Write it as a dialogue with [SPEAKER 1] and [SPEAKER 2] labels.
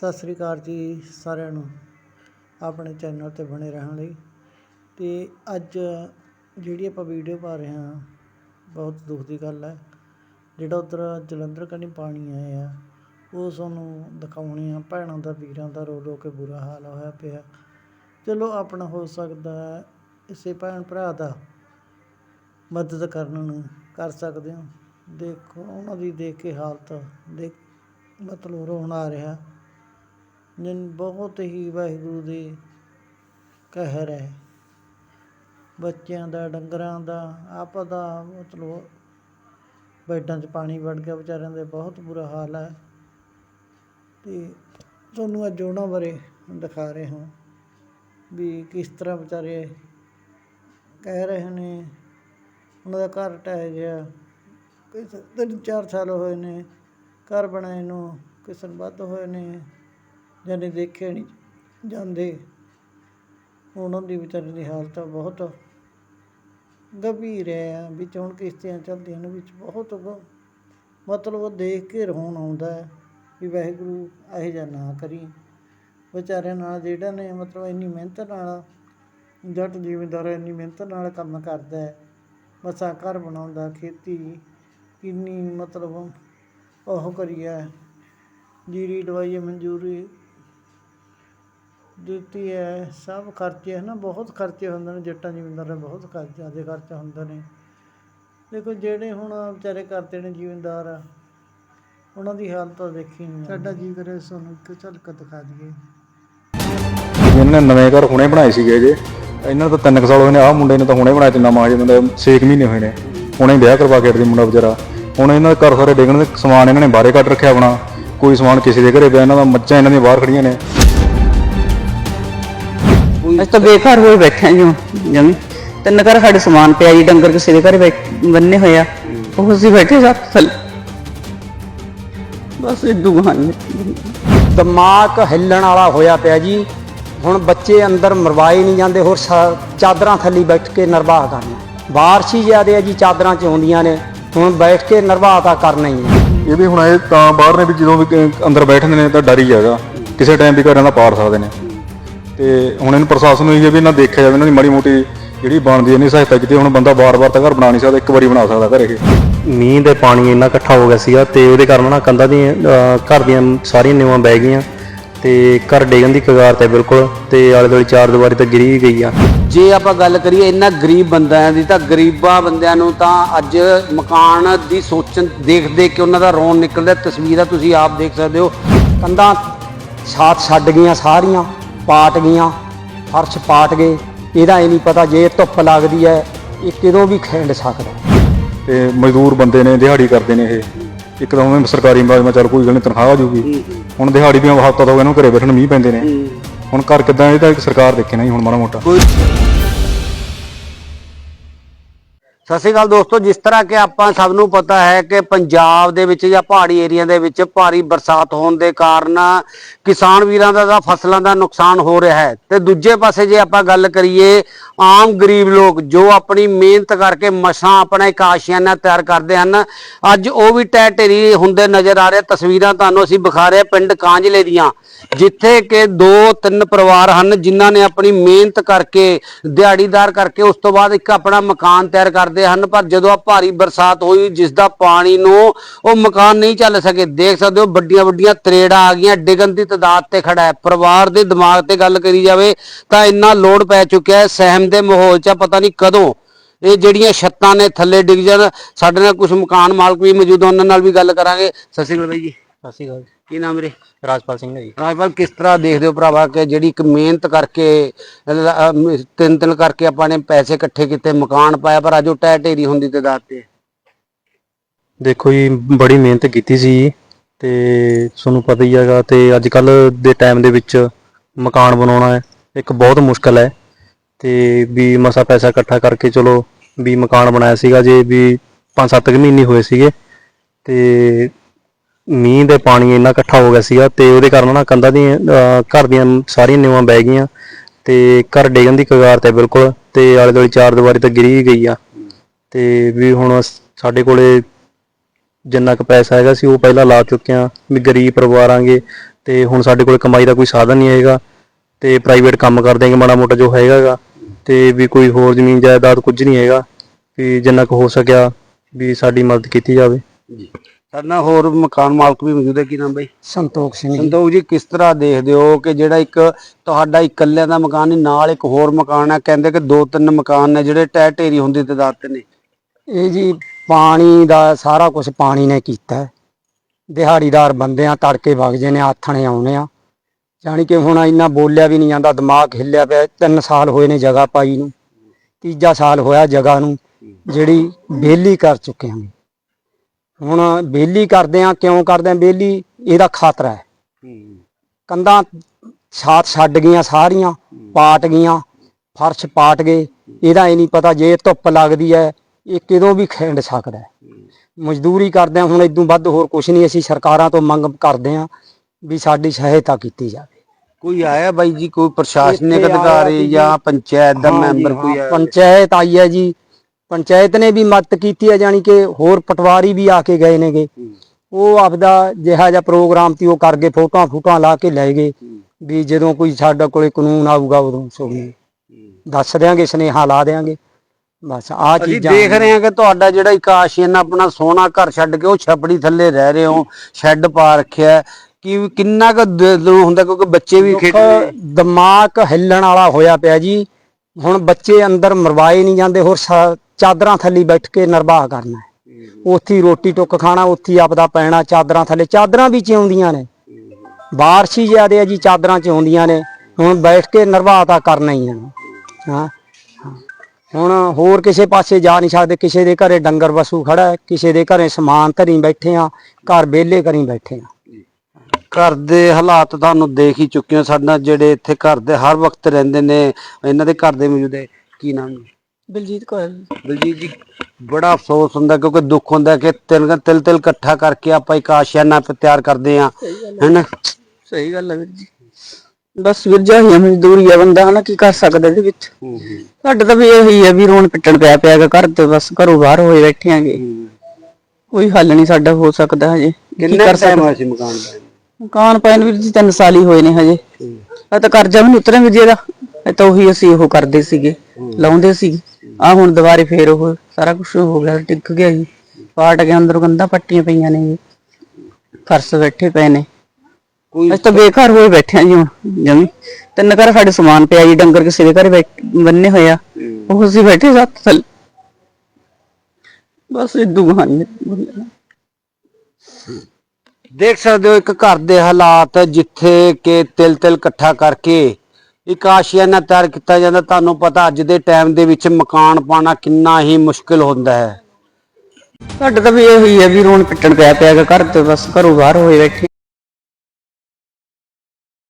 [SPEAKER 1] ਸਤਿ ਸ੍ਰੀ ਅਕਾਲ ਜੀ ਸਾਰਿਆਂ ਨੂੰ, ਆਪਣੇ ਚੈਨਲ ਤੇ ਬਣੇ ਰਹਿਣ ਲਈ। ਤੇ ਅੱਜ ਜਿਹੜੀ ਆਪਾਂ ਵੀਡੀਓ ਪਾ ਰਹੇ ਹਾਂ, ਬਹੁਤ ਦੁੱਖ ਦੀ ਗੱਲ ਹੈ। ਜਿਹੜਾ ਉਧਰ ਜਲੰਧਰ ਕਨੀ ਪਾਣੀ ਆਇਆ ਉਹ ਸਾਨੂੰ ਦਿਖਾਉਣੀ ਆ। ਭੈਣਾਂ ਦਾ, ਵੀਰਾਂ ਦਾ ਰੋ ਰੋ ਕੇ ਬੁਰਾ ਹਾਲ ਹੋਇਆ ਪਿਆ। ਚਲੋ, ਆਪਣਾ ਹੋ ਸਕਦਾ ਇਸੇ ਭੈਣ ਭਰਾ ਦਾ ਮਦਦ ਕਰਨ ਨੂੰ ਕਰ ਸਕਦੇ ਹੋ। ਦੇਖੋ, ਉਹਨਾਂ ਦੀ ਦੇਖ ਕੇ ਹਾਲਤ, ਦੇਖ ਮਤਲਬ ਰੋਣ ਆ ਰਿਹਾ। ਜਿਨ ਬਹੁਤ ਹੀ ਵਾਹਿਗੁਰੂ ਦੀ ਕਹਿਰ ਹੈ। ਬੱਚਿਆਂ ਦਾ, ਡੰਗਰਾਂ ਦਾ, ਆਪ ਦਾ ਮਤਲਬ ਬੈਡਾਂ 'ਚ ਪਾਣੀ ਵੜ ਗਿਆ, ਵਿਚਾਰਿਆਂ ਦੇ ਬਹੁਤ ਬੁਰਾ ਹਾਲ ਹੈ। ਅਤੇ ਤੁਹਾਨੂੰ ਅੱਜ ਉਹਨਾਂ ਬਾਰੇ ਦਿਖਾ ਰਹੇ ਹਾਂ ਵੀ ਕਿਸ ਤਰ੍ਹਾਂ ਵਿਚਾਰੇ ਕਹਿ ਰਹੇ ਨੇ। ਉਹਨਾਂ ਦਾ ਘਰ ਢਹਿ ਗਿਆ ਕਿਸੇ ਤਿੰਨ ਚਾਰ ਸਾਲ ਹੋਏ ਨੇ, ਘਰ ਬਣਾਏ ਨੂੰ ਕਿਸੇ ਨੂੰ ਵੱਧ ਹੋਏ ਨੇ। ਜਾਨੇ ਦੇਖੇ ਨਹੀਂ, ਜਾਂਦੇ। ਉਹਨਾਂ ਦੀ ਵਿਚਾਰੀ ਦੀ ਹਾਲਤ ਬਹੁਤ ਗੰਭੀਰ ਹੈ। ਵਿੱਚ ਹੁਣ ਕਿਸ਼ਤੀਆਂ ਚੱਲਦੀਆਂ ਨੇ, ਵਿੱਚ ਬਹੁਤ ਮਤਲਬ ਦੇਖ ਕੇ ਰੋਣ ਆਉਂਦਾ ਵੀ ਵਾਹਿਗੁਰੂ ਇਹੋ ਜਿਹਾ ਨਾ ਕਰੀ। ਵਿਚਾਰਿਆਂ ਨਾਲ ਜਿਹੜਾ ਨੇ ਮਤਲਬ ਇੰਨੀ ਮਿਹਨਤ ਨਾਲ, ਜੱਟ ਜ਼ਿਮੀਂਦਾਰ ਇੰਨੀ ਮਿਹਨਤ ਨਾਲ ਕੰਮ ਕਰਦਾ ਹੈ। ਮਸਾਂ ਘਰ ਬਣਾਉਂਦਾ, ਖੇਤੀ ਕਿੰਨੀ ਮਤਲਬ ਉਹ ਕਰੀ ਹੈ। ਜੀਰੀ ਦਵਾਈ ਮਨਜ਼ੂਰੀ ਦਿੱਤੀ ਹੈ ਸਭ ਖਰਚੇ ਹੈ ਨਾ ਬਹੁਤ ਖਰਚੇ ਹੁੰਦੇ ਨੇ ਜੱਟਾਂ ਜ਼ਿਮੀਂਦਾਰਾਂ ਦੇ ਬਹੁਤ ਖਰਚ ਜ਼ਿਆਦਾ ਖਰਚਾ ਹੁੰਦਾ ਨੇ। ਦੇਖੋ ਜਿਹੜੇ ਹੁਣ ਵਿਚਾਰੇ ਕਰਦੇ ਨੇ ਜ਼ਿਮੀਂਦਾਰ ਉਹਨਾਂ ਦੀ ਹਾਲਤ ਤਾਂ ਦੇਖੀ ਨਹੀਂ ਸਾਡਾ ਜੀ ਕਰੇ ਸਾਨੂੰ ਇੱਕ ਝਲਕ ਦਿਖਾ ਦਈਏ।
[SPEAKER 2] ਇਹਨਾਂ ਨੇ ਨਵੇਂ ਘਰ ਹੁਣੇ ਬਣਾਏ ਸੀਗੇ ਜੇ। ਇਹਨਾਂ ਨੂੰ ਤਾਂ 3 ਸਾਲ ਹੋਏ ਨੇ ਆਹ ਮੁੰਡੇ ਨੇ ਤਾਂ ਹੁਣੇ ਬਣਾਏ ਤੇ ਨਵਾਂ ਹਜੇ ਬੰਦਾ 6 ਮਹੀਨੇ ਹੋਏ ਨੇ। ਹੁਣੇ ਵਿਆਹ ਕਰਵਾ ਕੇ ਹਟਦੀ ਮੁੰਡਾ ਵਿਚਾਰਾ। ਹੁਣ ਇਹਨਾਂ ਦੇ ਘਰ ਸਾਰੇ ਡਿੱਗਣ ਦੇ ਸਮਾਨ ਇਹਨਾਂ ਨੇ ਬਾਹਰੇ ਕੱਢ ਰੱਖਿਆ ਆਪਣਾ। ਕੋਈ ਸਮਾਨ ਕਿਸੇ ਦੇ ਘਰੇ ਪਿਆ ਇਹਨਾਂ ਦਾ ਮੱਝਾਂ ਇਹਨਾਂ ਦੀਆਂ ਬਾਹਰ ਖੜੀਆਂ ਨੇ।
[SPEAKER 3] ਅਸੀਂ ਤਾਂ ਬੇਘਰ ਹੋਏ ਬੈਠੇ ਹਾਂ ਜੀ ਜਮੀ ਤਿੰਨ ਘਰ ਸਾਡੇ ਸਮਾਨ ਪਿਆ ਜੀ ਡੰਗਰ ਕਿਸੇ ਦੇ ਘਰ ਬੰਨੇ ਹੋਇਆ ਉਹ ਅਸੀਂ ਬੈਠੇ ਸੱਤ ਥੱਲੇ। ਬਸ ਇਦੂ ਕਹਾਣੀ ਹੈ।
[SPEAKER 4] ਦਿਮਾਗ ਹਿੱਲਣ ਵਾਲਾ ਹੋਇਆ ਪਿਆ ਜੀ। ਹੁਣ ਬੱਚੇ ਅੰਦਰ ਮਰਵਾਏ ਨਹੀਂ ਜਾਂਦੇ ਹੋਰ ਸਾ- ਚਾਦਰਾਂ ਥੱਲੇ ਬੈਠ ਕੇ ਨਿਰਵਾਹ ਕਰਨਾ। ਬਾਰਿਸ਼ ਹੀ ਜ਼ਿਆਦੇ ਆ ਜੀ ਚਾਦਰਾਂ ਚ ਆਉਂਦੀਆਂ ਨੇ। ਹੁਣ ਬੈਠ ਕੇ ਨਿਰਵਾਹ ਤਾਂ ਕਰਨਾ ਹੀ ਹੈ।
[SPEAKER 2] ਇਹ ਵੀ ਹੁਣ ਇਹ ਤਾਂ ਬਾਹਰ ਨੇ ਵੀ ਜਦੋਂ ਵੀ ਕ- ਅੰਦਰ ਬੈਠਦੇ ਨੇ ਤਾਂ ਡਰ ਹੀ ਹੈਗਾ। ਕਿਸੇ ਟਾਈਮ ਵੀ ਘਰਾਂ ਦਾ ਪਾਰ ਸਕਦੇ ਨੇ। ਤੇ ਹੁਣ ਇਹਨੂੰ ਪ੍ਰਸ਼ਾਸਨ ਨੂੰ ਇਹ ਹੈ ਵੀ ਇਹਨਾਂ ਦੇਖਿਆ ਜਾਵੇ ਇਹਨਾਂ ਦੀ ਮਾੜੀ ਮੋਟੀ ਜਿਹੜੀ ਬਣਦੀ ਹੈ ਨਹੀਂ ਸਹਾਇਤਾ ਕੀਤੀ ਹੁਣ ਬੰਦਾ ਬਾਰ-ਬਾਰ ਤਾਂ ਘਰ ਬਣਾ ਨਹੀਂ ਸਕਦਾ ਇੱਕ ਵਾਰੀ ਬਣਾ ਸਕਦਾ ਘਰ ਇਹ।
[SPEAKER 5] ਮੀਂਹ ਦੇ ਪਾਣੀ ਇੰਨਾ ਇਕੱਠਾ ਹੋ ਗਿਆ ਸੀਗਾ ਤੇ ਉਹਦੇ ਕਾਰਨ ਨਾ ਕੰਧਾਂ ਦੀਆਂ ਘਰ ਦੀਆਂ ਸਾਰੀਆਂ ਨਿਵਾਂ ਬਹਿ ਗਈਆਂ ਤੇ ਘਰ ਡੇਗਣ ਦੀ ਕਗਾਰ ਤੇ ਬਿਲਕੁਲ ਤੇ ਆਲੇ ਦੁਆਲੇ ਚਾਰ ਦੀਵਾਰੀ ਤਾਂ ਗਿਰੀ ਹੀ ਗਈ ਆ।
[SPEAKER 4] ਜੇ ਆਪਾਂ ਗੱਲ ਕਰੀਏ ਇਹਨਾਂ ਗਰੀਬ ਬੰਦਿਆਂ ਦੀ ਤਾਂ ਗਰੀਬਾਂ ਬੰਦਿਆਂ ਨੂੰ ਤਾਂ ਅੱਜ ਮਕਾਨ ਦੀ ਸੋਚਣ ਦੇਖ ਦੇਖ ਕੇ ਉਹਨਾਂ ਦਾ ਰੋਣ ਨਿਕਲਦਾ ਤਸਵੀਰਾਂ ਤੁਸੀਂ ਆਪ ਦੇਖ ਸਕਦੇ ਹੋ ਕੰਧਾਂ ਸਾਥ ਛੱਡ ਗਈਆਂ ਸਾਰੀਆਂ। ਪਾਟ ਗਈਆਂ ਫਰਸ਼ ਪਾਟ ਗਏ। ਇਹਦਾ ਇਹ ਨਹੀਂ ਪਤਾ ਜੇ ਧੁੱਪ ਲੱਗਦੀ ਹੈ ਇਹ ਕਦੋਂ ਵੀ ਖਿੰਡ ਸਕਦਾ।
[SPEAKER 2] ਤੇ ਮਜ਼ਦੂਰ ਬੰਦੇ ਨੇ ਦਿਹਾੜੀ ਕਰਦੇ ਨੇ ਇਹ। ਇੱਕ ਤਾਂ ਉਵੇਂ ਸਰਕਾਰੀ ਮੁਲਾਜ਼ਮਾਂ ਚੱਲ ਕੋਈ ਗੱਲ ਨਹੀਂ ਤਨਖਾਹ ਆ ਜੂਗੀ ਹੁਣ ਦਿਹਾੜੀ ਵੀ ਹਫਤਾ ਤੋਂ ਇਹਨੂੰ ਘਰੇ ਬੈਠਣ ਮੀਂਹ ਪੈਂਦੇ ਨੇ। ਹੁਣ ਘਰ ਕਿੱਦਾਂ ਇਹ ਤਾਂ ਇੱਕ ਸਰਕਾਰ ਦੇਖੇ ਨਾ ਜੀ ਹੁਣ ਮਾੜਾ ਮੋਟਾ।
[SPEAKER 4] ਸਤਿ ਸ਼੍ਰੀ ਅਕਾਲ ਦੋਸਤੋ, ਜਿਸ ਤਰ੍ਹਾਂ ਕਿ ਆਪਾਂ ਸਭ ਨੂੰ ਪਤਾ ਹੈ ਕਿ ਪੰਜਾਬ ਦੇ ਵਿੱਚ ਜਾਂ ਪਹਾੜੀ ਏਰੀਆ ਦੇ ਵਿੱਚ ਭਾਰੀ ਬਰਸਾਤ ਹੋਣ ਦੇ ਕਾਰਨ ਕਿਸਾਨ ਵੀਰਾਂ ਦਾ ਤਾਂ ਫਸਲਾਂ ਦਾ ਨੁਕਸਾਨ ਹੋ ਰਿਹਾ ਹੈ। ਤੇ ਦੂਜੇ ਪਾਸੇ ਜੇ ਆਪਾਂ ਗੱਲ ਕਰੀਏ ਆਮ ਗਰੀਬ ਲੋਕ, ਜੋ ਆਪਣੀ ਮਿਹਨਤ ਕਰਕੇ ਮਸਾਂ ਆਪਣਾ ਇੱਕ ਆਸ਼ੀਆਨਾ ਤਿਆਰ ਕਰਦੇ ਹਨ, ਅੱਜ ਉਹ ਵੀ ਟੈ ਢੇਰੀ ਹੁੰਦੇ ਨਜ਼ਰ ਆ ਰਹੇ। ਤਸਵੀਰਾਂ ਤੁਹਾਨੂੰ ਅਸੀਂ ਵਿਖਾ ਰਹੇ ਹਾਂ ਪਿੰਡ ਕਾਂਜਲੇ ਦੀਆਂ, ਜਿੱਥੇ ਕਿ ਦੋ ਤਿੰਨ ਪਰਿਵਾਰ ਹਨ, ਜਿਨ੍ਹਾਂ ਨੇ ਆਪਣੀ ਮਿਹਨਤ ਕਰਕੇ, ਦਿਹਾੜੀਦਾਰ ਕਰਕੇ ਉਸ ਤੋਂ ਬਾਅਦ ਇੱਕ ਆਪਣਾ ਮਕਾਨ ਤਿਆਰ ਕਰਦੇ ਹਨ, ਪਰ ਜਦੋਂ ਆ ਭਾਰੀ ਬਰਸਾਤ ਹੋਈ ਜਿਸ ਦਾ ਪਾਣੀ ਨੂੰ ਉਹ ਮਕਾਨ ਨਹੀਂ ਚੱਲ ਸਕੇ। ਦੇਖ ਸਕਦੇ ਹੋ ਵੱਡੀਆਂ ਵੱਡੀਆਂ ਤਰੇੜਾਂ ਆ ਗਈਆਂ, ਡਿੱਗਣ ਦੀ ਤਦਾਦ ਤੇ ਖੜਾ ਹੈ। ਪਰਿਵਾਰ ਦੇ ਦਿਮਾਗ ਤੇ ਗੱਲ ਕਰੀ ਜਾਵੇ, ਤਾਂ ਇੰਨਾ ਲੋਡ ਪੈ ਚੁੱਕਿਆ ਹੈ, ਸਹਿਮ ਦੇ ਮਾਹੌਲ 'ਚ ਪਤਾ ਨਹੀਂ ਕਦੋਂ ਇਹ ਜਿਹੜੀਆਂ ਛੱਤਾਂ ਨੇ ਥੱਲੇ ਡਿੱਗ ਜਾਣ। ਸਾਡੇ ਨਾਲ ਕੁਝ ਮਕਾਨ ਮਾਲਕ ਵੀ ਮੌਜੂਦ ਉਹਨਾਂ ਨਾਲ ਵੀ ਗੱਲ ਕਰਾਂਗੇ। ਸਤਿ ਸ਼੍ਰੀ ਅਕਾਲ ਬਾਈ ਜੀ।
[SPEAKER 5] ਸਤਿ ਸ਼੍ਰੀ ਅਕਾਲ
[SPEAKER 4] ਕੀ ਨਾਮ ਵੀਰੇ?
[SPEAKER 5] ਰਾਜਪਾਲ ਸਿੰਘ ਹੈ ਜੀ।
[SPEAKER 4] ਰਾਜਪਾਲ ਕਿਸ ਤਰ੍ਹਾਂ ਦੇਖਦੇ ਹੋ ਭਰਾਵਾ ਕਿ ਜਿਹੜੀ ਇੱਕ ਮਿਹਨਤ ਕਰਕੇ ਤਿੰਨ ਤਿੰਨ ਕਰਕੇ ਆਪਾਂ ਨੇ ਪੈਸੇ ਇਕੱਠੇ ਕੀਤੇ ਮਕਾਨ ਪਾਇਆ ਪਰ ਅੱਜ ਉਹ ਟਹਿ ਢੇਰੀ ਹੁੰਦੀ ਤੇ ਦਾਤ ਤੇ।
[SPEAKER 5] ਦੇਖੋ ਜੀ ਬੜੀ ਮਿਹਨਤ ਕੀਤੀ ਸੀ ਤੇ ਤੁਹਾਨੂੰ ਪਤਾ ਹੀ ਹੈਗਾ ਤੇ ਅੱਜ ਕੱਲ ਦੇ ਟਾਈਮ ਦੇ ਵਿੱਚ ਮਕਾਨ ਬਣਾਉਣਾ ਇੱਕ ਬਹੁਤ ਮੁਸ਼ਕਲ ਹੈ ਤੇ ਵੀ ਮਸਾ ਪੈਸਾ ਇਕੱਠਾ ਕਰਕੇ ਚਲੋ ਵੀ ਮਕਾਨ ਬਣਾਇਆ ਸੀਗਾ ਜੇ ਵੀ 5-7 ਮਹੀਨੇ ਹੋਏ ਸੀਗੇ ਤੇ ਮੀਂਹ ਦੇ ਪਾਣੀ ਇੰਨਾ ਇਕੱਠਾ ਹੋ ਗਿਆ ਸੀਗਾ ਤੇ ਉਹਦੇ ਕਾਰਨ ਨਾ ਕੰਧਾਂ ਦੀਆਂ, ਅਹ, ਘਰ ਦੀਆਂ ਸਾਰੀਆਂ ਨਿਵਾਂ ਬਹਿ ਗਈਆਂ ਤੇ ਘਰ ਡੇਗਣ ਦੀ ਕਗਾਰ ਤੇ ਬਿਲਕੁਲ ਤੇ ਆਲੇ ਦੁਆਲੇ ਚਾਰ ਦੀਵਾਰੀ ਤਾਂ ਗਿਰੀ ਹੀ ਗਈ ਆ। ਤੇ ਵੀ ਹੁਣ ਅਸ- ਸਾਡੇ ਕੋਲੇ ਜਿੰਨਾ ਕੁ ਪੈਸਾ ਹੈਗਾ ਸੀ ਉਹ ਪਹਿਲਾਂ ਲਾ ਚੁੱਕੇ ਆ ਵੀ ਗਰੀਬ ਪਰਿਵਾਰ ਪਰਿਵਾਰਾਂਗੇ ਤੇ ਹੁਣ ਸਾਡੇ ਕੋਲ ਕਮਾਈ ਦਾ ਕੋਈ ਸਾਧਨ ਨਹੀਂ ਹੈਗਾ ਤੇ ਪ੍ਰਾਈਵੇਟ ਕੰਮ ਕਰਦੇ ਆਂਗੇ ਮਾੜਾ ਮੋਟਾ ਜੋ ਹੈਗਾਗਾ ਤੇ ਵੀ ਕੋਈ ਹੋਰ ਜ਼ਮੀਨ ਜਾਇਦਾਦ ਕੁਝ ਨਹੀਂ ਹੈਗਾ ਵੀ ਜਿੰਨਾ ਕੁ ਹੋ ਸਕਿਆ ਵੀ ਸਾਡੀ ਮਦਦ ਕੀਤੀ ਜਾਵੇ।
[SPEAKER 4] ਸਾਡੇ ਨਾਲ ਹੋਰ ਮਕਾਨ ਮਾਲਕ ਵੀ ਮੌਜੂਦ ਹੈ ਕੀ ਨਾਮ ਬਾਈ?
[SPEAKER 6] ਸੰਤੋਖ ਸਿੰਘ ਜੀ।
[SPEAKER 4] ਸੰਤੋਖ ਜੀ ਕਿਸ ਤਰ੍ਹਾਂ ਦੇਖਦੇ ਹੋ ਕਿ ਜਿਹੜਾ ਇੱਕ ਤੁਹਾਡਾ ਇਕੱਲਿਆਂ ਦਾ ਮਕਾਨ ਨਹੀਂ ਨਾਲ ਇੱਕ ਹੋਰ ਮਕਾਨ ਹੈ? ਕਹਿੰਦੇ ਕਿ ਦੋ ਤਿੰਨ ਮਕਾਨ ਨੇ ਜਿਹੜੇ ਟਹਿ ਢੇਰੀ ਹੁੰਦੀ ਤਦਾਦ ਤੇ ਨੇ।
[SPEAKER 6] ਇਹ ਜੀ ਪਾਣੀ ਦਾ ਸਾਰਾ ਕੁਝ ਪਾਣੀ ਨੇ ਕੀਤਾ ਹੈ। ਦਿਹਾੜੀਦਾਰ ਬੰਦੇ ਆ ਤੜਕੇ ਵਗ ਜੇ ਨੇ ਆਥਣੇ ਆਉਣੇ ਆ। ਜਾਣੀ ਕਿ ਹੁਣ ਇੰਨਾ ਬੋਲਿਆ ਵੀ ਨਹੀਂ ਜਾਂਦਾ ਦਿਮਾਗ ਹਿੱਲਿਆ ਪਿਆ ਤਿੰਨ ਸਾਲ ਹੋਏ ਨੇ ਜਗ੍ਹਾ ਪਾਈ ਨੂੰ। ਤੀਜਾ ਸਾਲ ਹੋਇਆ ਜਗ੍ਹਾ ਨੂੰ ਜਿਹੜੀ ਬੇਲੀ ਕਰ ਚੁੱਕੇ ਹਾਂ। ਹੁਣ ਬੇਲੀ ਕਰਦੇ ਆ ਕਿਉਂ ਕਰਦੇ ਆ ਬੇਲੀ ਇਹਦਾ ਖਾਤਰਾ ਹੈ। ਕੰਧਾਂ ਸਾਥ ਛੱਡ ਗਈਆਂ ਸਾਰੀਆਂ ਪਾਟ ਗਈਆਂ ਫਰਸ਼ ਪਾਟ ਗਏ। ਇਹਦਾ ਇਹ ਨਹੀਂ ਪਤਾ ਜੇ ਧੁੱਪ ਲੱਗਦੀ ਹੈ ਇਹ ਕਿਦੋਂ ਵੀ ਖਿੰਡ ਸਕਦਾ ਹੈ। ਮਜ਼ਦੂਰੀ ਕਰਦੇ ਆ ਹੁਣ ਇਦੋਂ ਵੱਧ ਹੋਰ ਕੁਝ ਨਹੀਂ ਅਸੀਂ ਸਰਕਾਰਾਂ ਤੋਂ ਮੰਗ ਕਰਦੇ ਆ ਵੀ ਸਾਡੀ ਸਹਾਇਤਾ ਕੀਤੀ ਜਾਵੇ।
[SPEAKER 4] ਕੋਈ ਆਇਆ ਬਾਈ ਜੀ ਕੋਈ ਪ੍ਰਸ਼ਾਸਨਿਕ ਅਧਿਕਾਰੀ ਜਾਂ। ਪੰਚਾਇਤ ਦਾ ਮੈਂਬਰ ਕੋਈ ਆਇਆ
[SPEAKER 6] ਪੰਚਾਇਤ ਆਈ ਹੈ ਜੀ। ਪੰਚਾਇਤ ਨੇ ਵੀ ਮਦਦ ਕੀਤੀ ਹੈ ਜਾਨੀ ਕਿ ਹੋਰ ਪਟਵਾਰੀ ਵੀ ਆ ਕੇ ਗਏ ਨੇਗੇ। ਉਹ ਆਪਦਾ ਜਿਹਾ ਜਿਹਾ ਪ੍ਰੋਗਰਾਮ ਤੀ ਉਹ ਕਰ ਗਏ ਫੋਟੋਆਂ ਫੋਟੋਆਂ ਲਾ ਕੇ ਲੈ ਗਏ। ਵੀ ਜਦੋਂ ਕੋਈ ਸਾਡਾ ਕੋਲੇ ਕਾਨੂੰਨ ਆਊਗਾ ਉਦੋਂ ਸੋਣੀ ਦੱਸ ਦਿਆਂਗੇ ਸੁਨੇਹਾ ਲਾ ਦਿਆਂਗੇ। ਬਸ ਆ
[SPEAKER 4] ਅਸੀਂ
[SPEAKER 6] ਚੀਜ਼ਾਂ
[SPEAKER 4] ਦੇਖ ਰਹੇ ਹਾਂ ਕਿ ਤੁਹਾਡਾ ਜਿਹੜਾ ਇੱਕ ਆਸ਼ੀਆਨਾ ਆਪਣਾ ਸੋਹਣਾ ਘਰ ਛੱਡ ਕੇ ਉਹ ਛਪੜੀ ਥੱਲੇ ਰਹਿ ਰਹੇ ਹੋ ਸ਼ੈੱਡ ਪਾ ਰੱਖਿਆ। ਕਿ ਕਿੰਨਾ ਕੁ ਹੁੰਦਾ ਕਿਉਂਕਿ ਬੱਚੇ ਵੀ ਖੇਡ ਰਹੇ
[SPEAKER 6] ਦੁੱਖ ਦਿਮਾਗ ਹਿੱਲਣ ਵਾਲਾ ਹੋਇਆ ਪਿਆ ਜੀ। ਹੁਣ ਬੱਚੇ ਅੰਦਰ ਮਰਵਾਏ ਨਹੀਂ ਜਾਂਦੇ ਹੋਰ ਸਾ- ਚਾਦਰਾਂ ਥੱਲੇ ਬੈਠ ਕੇ ਨਿਰਵਾਹ ਕਰਨਾ ਹੈ। ਉੱਥੇ ਰੋਟੀ ਟੁੱਕ ਖਾਣਾ ਉੱਥੇ ਆਪਦਾ ਪੈਣਾ ਚਾਦਰਾਂ ਥੱਲੇ। ਚਾਦਰਾਂ ਵੀ ਚਿਉਂਦੀਆਂ ਨੇ। ਬਾਰਿਸ਼ ਹੀ ਜ਼ਿਆਦੇ ਆ ਜੀ ਚਾਦਰਾਂ ਚਿਉਂਦੀਆਂ ਨੇ। ਹੁਣ ਬੈਠ ਕੇ ਨਿਰਵਾਹ ਤਾਂ ਕਰਨਾ ਹੀ ਹੈ ਹਾਂ ਹਾਂ। ਹੁਣ ਹੋਰ ਕਿਸੇ ਪਾਸੇ ਜਾ ਨਹੀਂ ਸਕਦੇ। ਕਿਸੇ ਦੇ ਘਰੇ ਡੰਗਰ ਵਸੂ ਖੜਾ ਹੈ। ਕਿਸੇ ਦੇ ਘਰੇ ਸਮਾਨ ਧਰੀ ਬੈਠੇ ਆ ਘਰ ਵਿਹਲੇ ਕਰੀ ਬੈਠੇ ਆ
[SPEAKER 4] ਘਰ ਦੇ ਹਾਲਾਤ ਤੁਹਾਨੂੰ ਦੇਖ ਹੀ ਚੁੱਕੇ ਹੋ। ਸਾਡੇ ਨਾਲ ਜਿਹੜੇ ਇੱਥੇ ਘਰ ਦੇ ਹਰ ਵਕਤ ਰਹਿੰਦੇ ਨੇ ਇਹਨਾਂ ਦੇ ਘਰ ਦੇ ਮੌਜੂਦ ਹੈ। ਕੀ ਨਾਮ ਜੀ?
[SPEAKER 3] ਬਲਜੀਤ ਕੌਰ।
[SPEAKER 4] ਬਲਜੀਤ ਜੀ ਬੜਾ ਅਫਸੋਸ ਹੁੰਦਾ ਕਿਉਂਕਿ ਦੁੱਖ ਹੁੰਦਾ ਕਿ ਤਿਲ ਤਿਲ ਤਿਲ ਇਕੱਠਾ ਕਰਕੇ ਆਪਾਂ ਇੱਕ ਆਸ਼ਿਆਨਾ ਪ- ਤਿਆਰ ਕਰਦੇ ਆ ਹੈਨਾ?
[SPEAKER 3] ਸਹੀ ਗੱਲ ਹੈ ਵੀਰ ਜੀ। ਬਸ ਵੀਰ ਜੀ ਆਹੀ ਆ ਮਜ਼ਦੂਰੀ ਆ ਬੰਦਾ ਹਨਾ? ਕੀ ਕਰ ਸਕਦਾ ਇਹਦੇ ਵਿੱਚ? ਸਾਡੇ ਤਾਂ ਵੀ ਇਹੀ ਹੈ ਵੀ ਰੋਣ ਪਿੱਟਣ ਪਿਆ ਪਿਆ ਗਾ ਘਰ ਤੇ ਬਸ ਘਰੋਂ ਬਾਹਰ ਹੋਏ ਬੈਠੇ ਆਂਗੇ ਕੋਈ ਹੱਲ ਨਹੀਂ ਸਾਡਾ ਹੋ ਸਕਦਾ ਹਜੇ। ਕੀ
[SPEAKER 4] ਕਿੰਨਾ
[SPEAKER 3] ਕਰ
[SPEAKER 4] ਟਾਈਮ
[SPEAKER 3] ਸਕਦੇ?
[SPEAKER 4] ਹੋਇਆ ਸੀ ਮਕਾਨ ਦਾ?
[SPEAKER 3] ਮਕਾਨ ਪੈਣ ਵੀਰ ਜੀ ਤਿੰਨ ਸਾਲ ਹੀ ਹੋਏ ਨੇ ਹਜੇ। ਆ ਤਾਂ ਕਰਜ਼ਾ ਵੀ ਨਹੀਂ ਉਤਰਿਆ ਵੀਰ ਜੀ ਇਹਦਾ। ਇਹ ਤਾਂ ਉਹੀ ਅਸੀਂ ਉਹ ਕਰਦੇ ਸੀਗੇ ਲਾਉਂਦੇ ਸੀ। ਆ ਹੁਣ ਦੁਬਾਰੇ ਫੇਰ ਉਹ ਸਾਰਾ ਕੁਝ ਹੋ ਗਿਆ ਟਿਕ ਗਿਆ ਜੀ। ਪਾਟ ਗਿਆ ਅੰਦਰੋਂ ਕੰਧਾਂ ਪੱਟੀਆਂ ਪਈਆਂ ਨੇ ਜੀ। ਫਰਸ਼ ਬੈਠੇ ਪਏ ਨੇ।
[SPEAKER 4] ਕੋਈ
[SPEAKER 3] ਅਸੀਂ ਤਾਂ ਬੇਘਰ ਹੋਏ ਬੈਠੇ ਆ ਜੀ ਹੁਣ ਜਮੀ। ਤਿੰਨ ਘਰ ਸਾਡੇ ਸਮਾਨ ਪਿਆ ਜੀ ਡੰਗਰ ਕਿਸੇ ਦੇ ਘਰ ਬੈਠ- ਬੰਨੇ ਹੋਏ ਆ। ਉਹ ਅਸੀਂ ਬੈਠੇ ਸੱਤ ਥੱਲੇ। ਬਸ ਇਦੂ ਹੈ।
[SPEAKER 4] ਦੇਖ ਸਕਦੇ ਹੋ ਇੱਕ ਘਰ ਦੇ ਹਾਲਾਤ ਜਿੱਥੇ ਕਿ ਤਿਲ ਤਿਲ ਇਕੱਠਾ ਕਰਕੇ ਇੱਕ ਆਸ਼ੀਆਨਾ ਤਿਆਰ ਕੀਤਾ ਜਾਂਦਾ, ਤੁਹਾਨੂੰ ਪਤਾ ਅੱਜ ਦੇ ਟਾਈਮ ਦੇ ਵਿੱਚ ਮਕਾਨ ਪਾਣਾ ਕਿੰਨਾ ਹੀ ਮੁਸ਼ਕਿਲ ਹੁੰਦਾ ਹੈ।
[SPEAKER 3] ਸਾਡੇ ਤਾਂ ਵੀ ਇਹੀ ਹੈ ਵੀ ਰੋਣ ਪਿੱਟਣ ਪਿਆ ਪਿਆ ਗਾ ਘਰ ਤੇ ਬਸ ਘਰੋਂ ਬਾਹਰ ਹੋਏ ਬੈਠੇ।